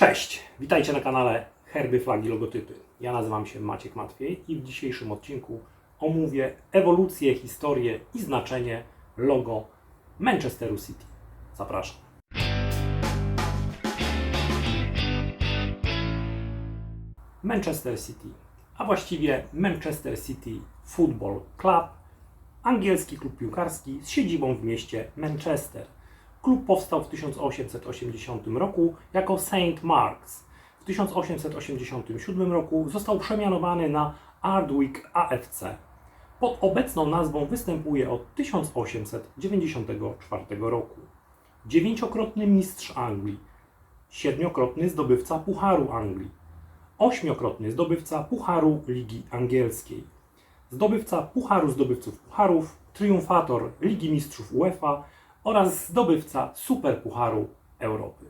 Cześć, witajcie na kanale Herby, Flagi, Logotypy. Ja nazywam się Maciek Matwiej i w dzisiejszym odcinku omówię ewolucję, historię i znaczenie logo Manchesteru City. Zapraszam. Manchester City, a właściwie Manchester City Football Club, angielski klub piłkarski z siedzibą w mieście Manchester. Klub powstał w 1880 roku jako St. Mark's. W 1887 roku został przemianowany na Ardwick AFC. Pod obecną nazwą występuje od 1894 roku. Dziewięciokrotny mistrz Anglii, siedmiokrotny zdobywca Pucharu Anglii, ośmiokrotny zdobywca Pucharu Ligi Angielskiej, zdobywca Pucharu Zdobywców Pucharów, triumfator Ligi Mistrzów UEFA oraz zdobywca Superpucharu Europy.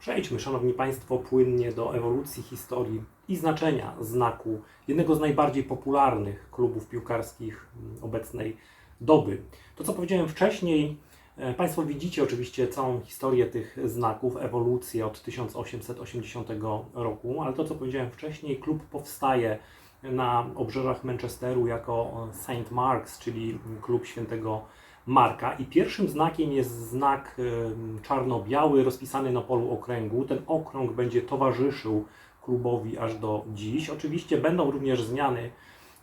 Przejdźmy, Szanowni Państwo, płynnie do ewolucji historii i znaczenia znaku jednego z najbardziej popularnych klubów piłkarskich obecnej doby. To, co powiedziałem wcześniej, e, Państwo widzicie oczywiście całą historię tych znaków, ewolucję od 1880 roku, ale to, co powiedziałem wcześniej, klub powstaje na obrzeżach Manchesteru jako St. Mark's, czyli klub świętego Marka. I pierwszym znakiem jest znak em, czarno-biały rozpisany na polu okręgu. Ten okrąg będzie towarzyszył klubowi aż do dziś. Oczywiście będą również zmiany.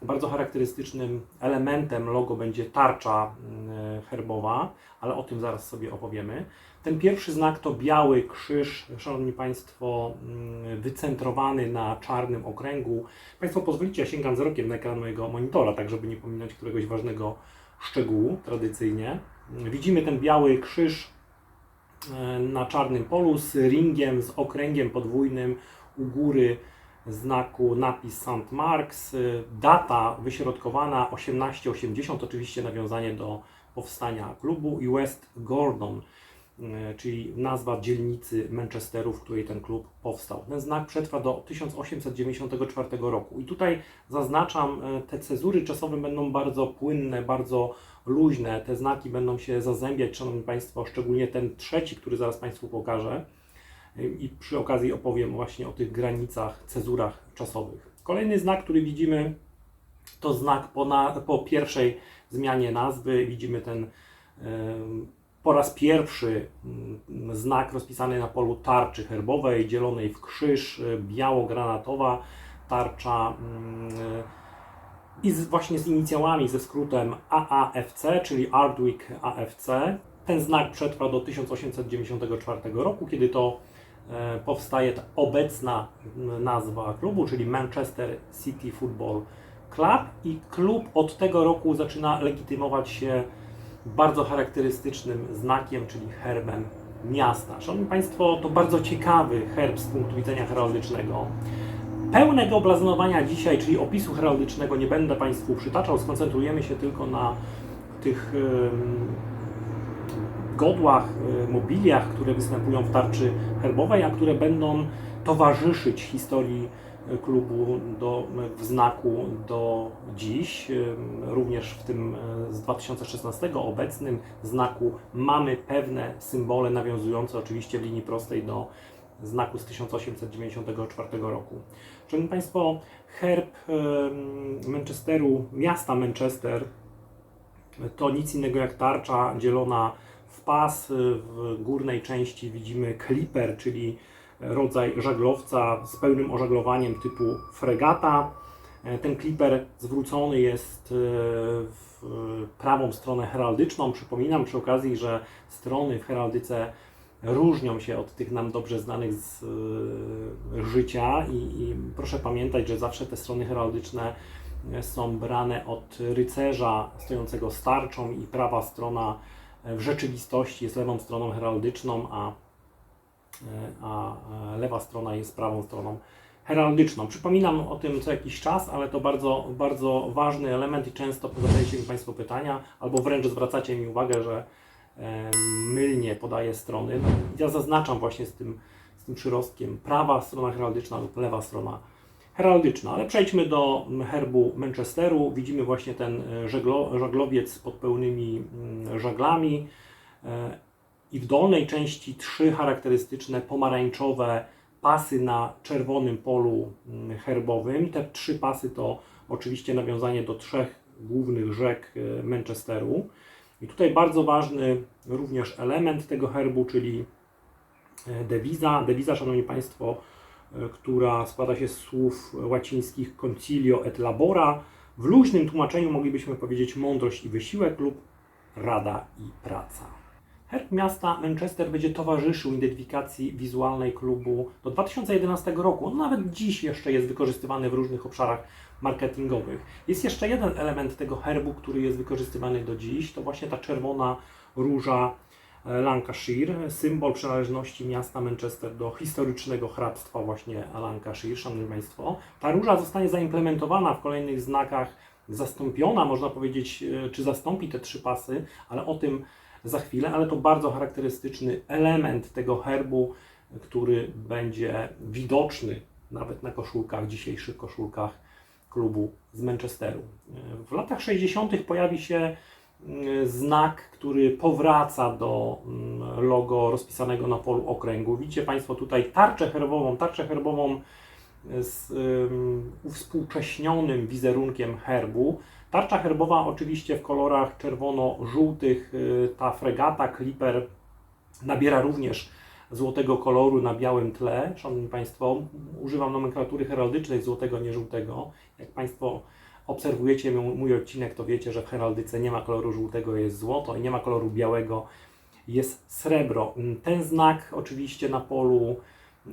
Bardzo charakterystycznym elementem logo będzie tarcza mm, herbowa, ale o tym zaraz sobie opowiemy. Ten pierwszy znak to biały krzyż, Szanowni Państwo, mm, wycentrowany na czarnym okręgu. Państwo pozwolicie, ja sięgam wzrokiem na ekran mojego monitora, tak żeby nie pominąć któregoś ważnego szczegółu tradycyjnie. Widzimy ten biały krzyż e, na czarnym polu z ringiem, z okręgiem podwójnym u góry znaku napis St. Marks, y, data wyśrodkowana 1880, oczywiście nawiązanie do powstania klubu i West Gordon, y, czyli nazwa dzielnicy Manchesteru, w której ten klub powstał. Ten znak przetrwa do 1894 roku i tutaj zaznaczam, y, te cezury czasowe będą bardzo płynne, bardzo luźne, te znaki będą się zazębiać, Szanowni Państwo, szczególnie ten trzeci, który zaraz Państwu pokażę i przy okazji opowiem właśnie o tych granicach, cezurach czasowych. Kolejny znak, który widzimy, to znak po, na, po pierwszej zmianie nazwy. Widzimy ten po raz pierwszy mm, znak rozpisany na polu tarczy herbowej, dzielonej w krzyż, y, biało-granatowa tarcza mm, i z, właśnie z inicjałami, ze skrótem AAFC, czyli Ardwick AFC. Ten znak przetrwa do 1894 roku, kiedy to e, powstaje ta obecna nazwa klubu, czyli Manchester City Football Club i klub od tego roku zaczyna legitymować się bardzo charakterystycznym znakiem, czyli herbem miasta. Szanowni Państwo, to bardzo ciekawy herb z punktu widzenia heraldycznego. Pełnego oblazonowania dzisiaj, czyli opisu heraldycznego nie będę Państwu przytaczał, skoncentrujemy się tylko na tych godłach, y, mobiliach, które występują w tarczy herbowej, a które będą towarzyszyć historii y, klubu do, w znaku do dziś. Ym, Również w tym y, z 2016 obecnym znaku mamy pewne symbole nawiązujące oczywiście w linii prostej do znaku z 1894 roku. Szanowni Państwo, herb Manchesteru, miasta Manchester, to nic innego jak tarcza dzielona w pas. W górnej części widzimy kliper, czyli rodzaj żaglowca z pełnym ożaglowaniem typu fregata. Ten kliper zwrócony jest e, w prawą stronę heraldyczną. Przypominam przy okazji, że strony w heraldyce różnią się od tych nam dobrze znanych z e, życia i, i proszę pamiętać, że zawsze te strony heraldyczne są brane od rycerza stojącego z tarczą i prawa strona w rzeczywistości jest lewą stroną heraldyczną, a, a a lewa strona jest prawą stroną heraldyczną. Przypominam o tym co jakiś czas, ale to bardzo, bardzo ważny element i często zadajecie mi Państwo pytania, albo wręcz zwracacie mi uwagę, że e, mylnie podaję strony. No, ja zaznaczam właśnie z tym, z tym przyrostkiem prawa strona heraldyczna lub lewa strona heraldyczna. Ale przejdźmy do herbu Manchesteru. Widzimy właśnie ten e, żeglo, żaglowiec pod pełnymi mm, żaglami e, i w dolnej części trzy charakterystyczne pomarańczowe pasy na czerwonym polu mm, herbowym. Te trzy pasy to oczywiście nawiązanie do trzech głównych rzek e, Manchesteru. I tutaj bardzo ważny również element tego herbu, czyli dewiza. Dewiza, Szanowni Państwo, która składa się z słów łacińskich concilio et labora. W luźnym tłumaczeniu moglibyśmy powiedzieć mądrość i wysiłek lub rada i praca. Herb miasta Manchester będzie towarzyszył identyfikacji wizualnej klubu do 2011 roku. On nawet dziś jeszcze jest wykorzystywany w różnych obszarach marketingowych. Jest jeszcze jeden element tego herbu, który jest wykorzystywany do dziś. To właśnie ta czerwona róża e, Lancashire, symbol przynależności miasta Manchester do historycznego hrabstwa właśnie Lancashire, Szanowni Państwo. Ta róża zostanie zaimplementowana w kolejnych znakach, zastąpiona, można powiedzieć, e, czy zastąpi te trzy pasy, ale o tym za chwilę, ale to bardzo charakterystyczny element tego herbu, który będzie widoczny nawet na koszulkach, dzisiejszych koszulkach klubu z Manchesteru. W latach 60. pojawi się znak, który powraca do mm, logo rozpisanego na polu okręgu. Widzicie Państwo tutaj tarczę herbową, tarczę herbową z um, uwspółcześnionym wizerunkiem herbu. Tarcza herbowa oczywiście w kolorach czerwono-żółtych, y, ta fregata Clipper nabiera również złotego koloru na białym tle. Szanowni Państwo, używam nomenklatury heraldycznej złotego, nie żółtego. Jak Państwo obserwujecie mój, odcinek, to wiecie, że w heraldyce nie ma koloru żółtego, jest złoto i nie ma koloru białego, jest srebro. Ten znak oczywiście na polu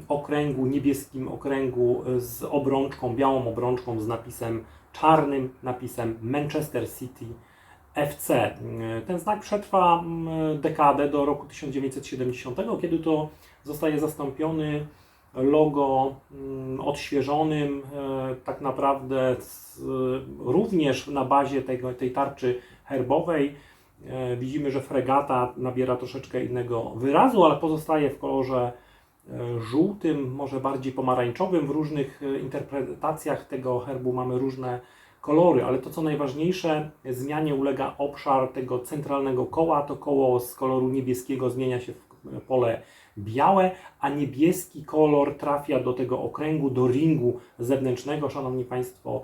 okręgu, niebieskim okręgu z obrączką, białą obrączką z napisem czarnym, napisem Manchester City FC. Ten znak przetrwa mm, dekadę do roku 1970, kiedy to zostaje zastąpiony logo mm, odświeżonym, e, tak naprawdę z, również na bazie tego, tej tarczy herbowej. E, widzimy, że fregata nabiera troszeczkę innego wyrazu, ale pozostaje w kolorze e, żółtym, może bardziej pomarańczowym. W różnych interpretacjach tego herbu mamy różne kolory, ale to co najważniejsze, zmianie ulega obszar tego centralnego koła. To koło z koloru niebieskiego zmienia się w pole białe, a niebieski kolor trafia do tego okręgu, do ringu zewnętrznego, Szanowni Państwo.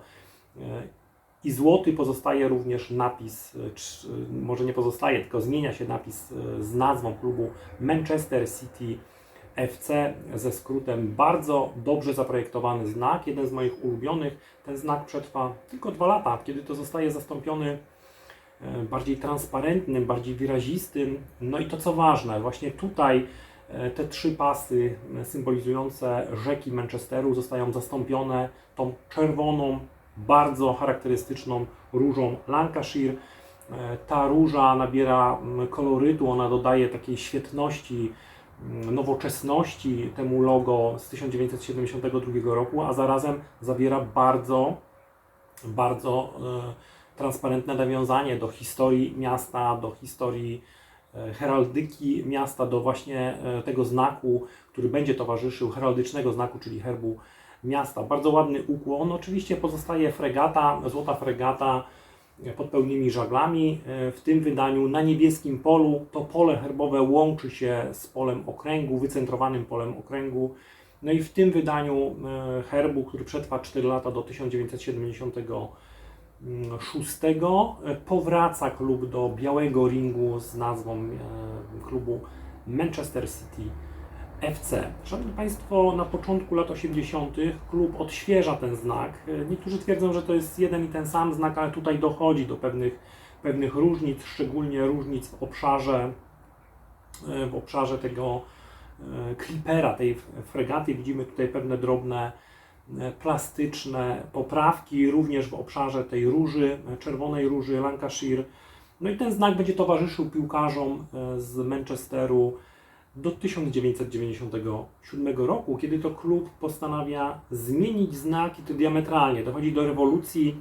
I złoty pozostaje również napis, czy, może nie pozostaje, tylko zmienia się napis z nazwą klubu Manchester City FC ze skrótem bardzo dobrze zaprojektowany znak, jeden z moich ulubionych. Ten znak przetrwa tylko dwa lata, kiedy to zostaje zastąpiony e, bardziej transparentnym, bardziej wyrazistym. No i to co ważne, właśnie tutaj e, te trzy pasy symbolizujące rzeki Manchesteru zostają zastąpione tą czerwoną, bardzo charakterystyczną różą Lancashire. E, ta róża nabiera kolorytu, ona dodaje takiej świetności, nowoczesności temu logo z 1972 roku, a zarazem zawiera bardzo, bardzo e, transparentne nawiązanie do historii miasta, do historii e, heraldyki miasta, do właśnie e, tego znaku, który będzie towarzyszył heraldycznego znaku, czyli herbu miasta. Bardzo ładny ukłon. Oczywiście pozostaje fregata, złota fregata e, pod pełnymi żaglami. W tym wydaniu na niebieskim polu to pole herbowe łączy się z polem okręgu, wycentrowanym polem okręgu. No i w tym wydaniu herbu, który przetrwa 4 lata do 1970 6 e, powraca klub do białego ringu z nazwą e, klubu Manchester City FC. Szanowni Państwo, na początku lat 80. klub odświeża ten znak. E, niektórzy twierdzą, że to jest jeden i ten sam znak, ale tutaj dochodzi do pewnych, pewnych różnic, szczególnie różnic w obszarze, w obszarze tego klipera, tej fregaty. Widzimy tutaj pewne drobne plastyczne poprawki, również w obszarze tej róży, czerwonej róży Lancashire. No i ten znak będzie towarzyszył piłkarzom z Manchesteru do 1997 roku, kiedy to klub postanawia zmienić znaki to diametralnie. Dochodzi do rewolucji,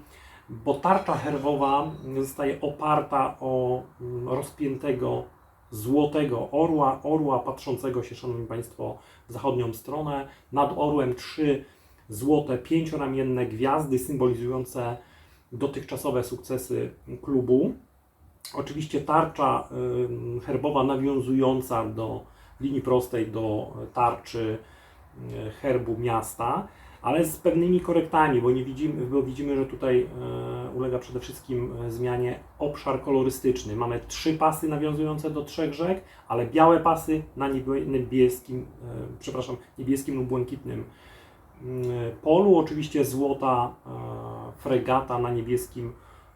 bo tarcza herbowa zostaje oparta o mm, rozpiętego złotego orła, orła patrzącego się, Szanowni Państwo, w zachodnią stronę. Nad orłem trzy złote pięcioramienne gwiazdy symbolizujące dotychczasowe sukcesy klubu. Oczywiście tarcza herbowa nawiązująca do linii prostej do tarczy e, herbu miasta, ale z pewnymi korektami, bo nie widzimy, bo widzimy, że tutaj e, ulega przede wszystkim e, zmianie obszar kolorystyczny. Mamy trzy pasy nawiązujące do trzech rzek, ale białe pasy na niebie- niebieskim, przepraszam, niebieskim lub błękitnym polu, oczywiście złota e, fregata na niebieskim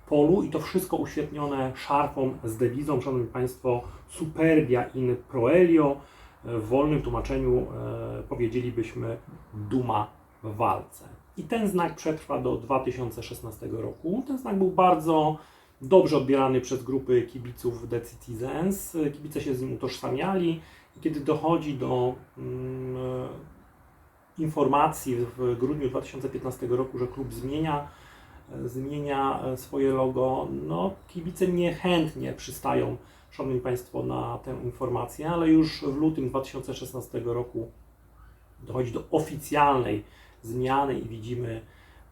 polu i to wszystko uświetnione szarfą z dewizą, Szanowni Państwo, Superbia in Proelio. W wolnym tłumaczeniu e, powiedzielibyśmy Duma w walce. I ten znak przetrwa do 2016 roku. Ten znak był bardzo dobrze odbierany przez grupy kibiców The Citizens. Kibice się z nim utożsamiali i kiedy dochodzi do mm, e, informacji w grudniu 2015 roku, że klub zmienia zmienia e, swoje logo, no kibice niechętnie przystają, szanowni Państwo, na tę informację, ale już w lutym 2016 roku dochodzi do oficjalnej zmiany i widzimy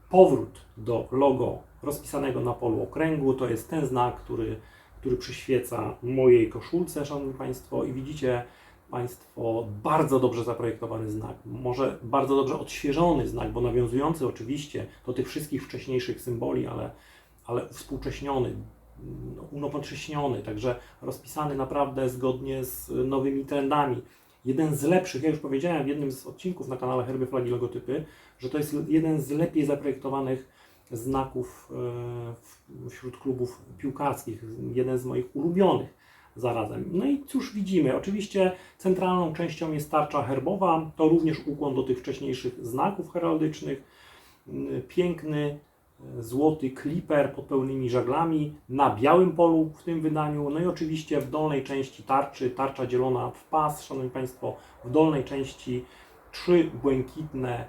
powrót do logo rozpisanego na polu okręgu. To jest ten znak, który, który przyświeca mojej koszulce, szanowni Państwo, i widzicie Państwo bardzo dobrze zaprojektowany znak, może bardzo dobrze odświeżony znak, bo nawiązujący oczywiście do tych wszystkich wcześniejszych symboli, ale, ale uwspółcześniony, no, unowocześniony, także rozpisany naprawdę zgodnie z nowymi trendami. Jeden z lepszych, ja już powiedziałem w jednym z odcinków na kanale Herby, Flagi, Logotypy, że to jest jeden z lepiej zaprojektowanych znaków w- wśród klubów piłkarskich, jeden z moich ulubionych zarazem. No i cóż widzimy? Oczywiście centralną częścią jest tarcza herbowa, to również ukłon do tych wcześniejszych znaków heraldycznych. Mm, Piękny, e, złoty kliper pod pełnymi żaglami na białym polu w tym wydaniu. No i oczywiście w dolnej części tarczy, tarcza dzielona w pas, Szanowni Państwo, w dolnej części trzy błękitne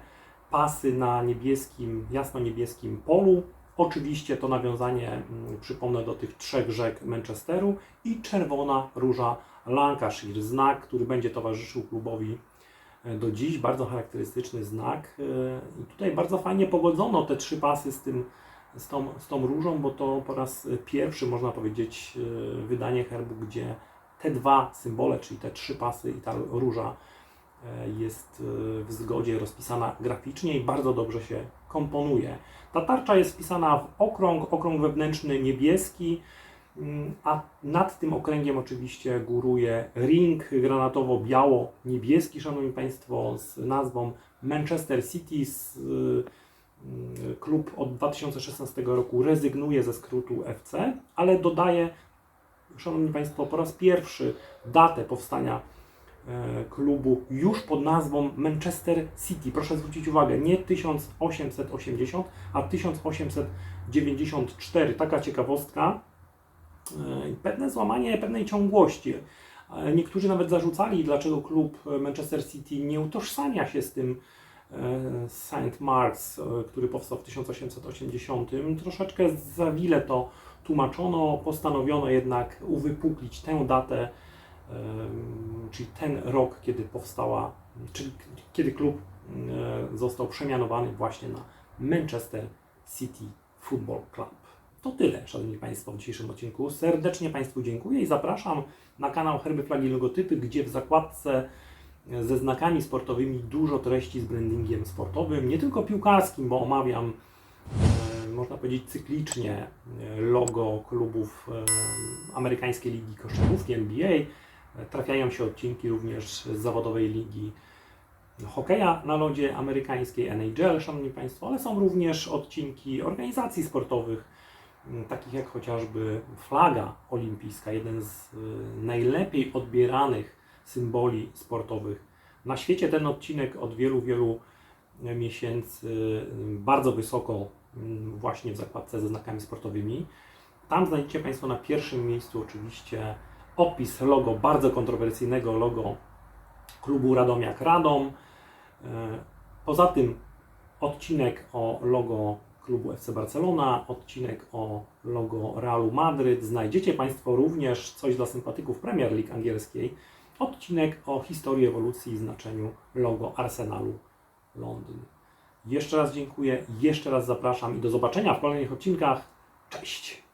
pasy na niebieskim, jasno-niebieskim polu. Oczywiście to nawiązanie, mm, przypomnę, do tych trzech rzek Manchesteru i czerwona róża Lancashire, znak, który będzie towarzyszył klubowi e, do dziś, bardzo charakterystyczny znak. e, I tutaj bardzo fajnie pogodzono te trzy pasy z, tym, z, tą, z tą różą, bo to po raz pierwszy, można powiedzieć, e, wydanie herbu, gdzie te dwa symbole, czyli te trzy pasy i ta róża jest w zgodzie rozpisana graficznie i bardzo dobrze się komponuje. Ta tarcza jest wpisana w okrąg, okrąg wewnętrzny niebieski, mm, a nad tym okręgiem oczywiście góruje ring granatowo-biało-niebieski, Szanowni Państwo, z nazwą Manchester City. Z, y, klub od 2016 roku rezygnuje ze skrótu FC, ale dodaje, Szanowni Państwo, po raz pierwszy datę powstania klubu już pod nazwą Manchester City. Proszę zwrócić uwagę, nie 1880, a 1894. Taka ciekawostka. E, Pewne złamanie pewnej ciągłości. E, Niektórzy nawet zarzucali, dlaczego klub Manchester City nie utożsamia się z tym e, St. Mark's, e, który powstał w 1880. Troszeczkę za wiele to tłumaczono, postanowiono jednak uwypuklić tę datę, czyli ten rok, kiedy powstała, czyli kiedy klub e, został przemianowany właśnie na Manchester City Football Club. To tyle, Szanowni Państwo, w dzisiejszym odcinku. Serdecznie Państwu dziękuję i zapraszam na kanał Herby Flagi Logotypy, gdzie w zakładce ze znakami sportowymi dużo treści z brandingiem sportowym, nie tylko piłkarskim, bo omawiam, e, można powiedzieć, cyklicznie e, logo klubów e, amerykańskiej ligi koszykówki NBA. Trafiają się odcinki również z zawodowej ligi hokeja na lodzie amerykańskiej NHL, Szanowni Państwo, ale są również odcinki organizacji sportowych, m, takich jak chociażby flaga olimpijska, jeden z y, najlepiej odbieranych symboli sportowych na świecie. Ten odcinek od wielu, wielu e, miesięcy y, bardzo wysoko mm, właśnie w zakładce ze znakami sportowymi. Tam znajdziecie Państwo na pierwszym miejscu oczywiście opis logo, bardzo kontrowersyjnego logo klubu Radomiak Radom. E, Poza tym odcinek o logo klubu FC Barcelona, odcinek o logo Realu Madryt. Znajdziecie Państwo również coś dla sympatyków Premier League angielskiej. Odcinek o historii ewolucji i znaczeniu logo Arsenalu Londyn. Jeszcze raz dziękuję, jeszcze raz zapraszam i do zobaczenia w kolejnych odcinkach. Cześć!